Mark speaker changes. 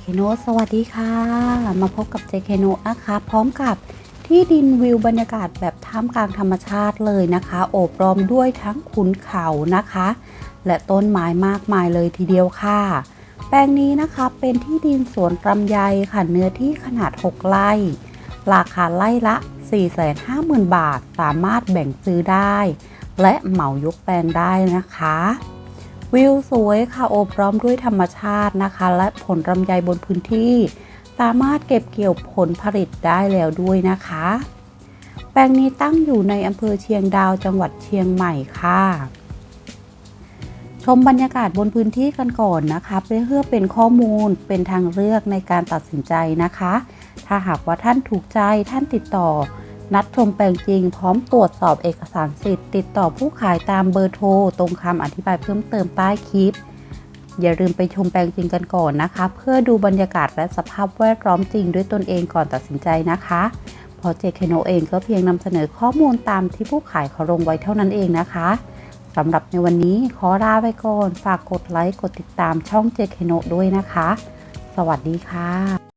Speaker 1: เคโนสวัสดีค่ะ มาพบกับเจเคโนนะคะพร้อมกับที่ดินวิวบรรยากาศแบบท่ามกลางธรรมชาติเลยนะคะ โอบล้อมด้วยทั้งขุนเขานะคะ และต้นไม้มากมายเลยทีเดียวค่ะ แปลงนี้นะคะเป็นที่ดินสวนลำไยค่ะเนื้อที่ขนาด 6 ไร่ ราคาไร่ละ 450,000 บาท สามารถแบ่งซื้อได้ และเหมายกแปลงได้นะคะ วิวสวยค่ะโอบล้อมด้วยธรรมชาตินะคะ และผลลำไยบนพื้นที่ สามารถเก็บเกี่ยวผลผลิตได้แล้วด้วยนะคะ แปลงนี้ตั้งอยู่ในอำเภอเชียงดาวจังหวัดเชียงใหม่ค่ะ ชมบรรยากาศบนพื้นที่กันก่อนนะคะเพื่อเป็นข้อมูลเป็นทางเลือกในการตัดสินใจนะคะ ถ้าหากว่าท่านถูกใจท่านติดต่อ นัดชมแปลงจริง พร้อมตรวจสอบเอกสารสิทธิ์ ติดต่อผู้ขายตามเบอร์โทร ตรงคำอธิบายเพิ่มเติมใต้คลิป อย่าลืมไปชมแปลงจริงกันก่อนนะคะ เพื่อดูบรรยากาศและสภาพแวดล้อมจริงด้วยตนเองก่อนตัดสินใจนะคะเพราะเจคโนเองก็เพียงนำเสนอข้อมูลตามที่ผู้ขายเขาลงไว้เท่านั้นเองนะคะสำหรับในวันนี้ขอลาไปก่อน ฝากกดไลค์ กดติดตามช่องเจคโนด้วยนะคะ สวัสดีค่ะ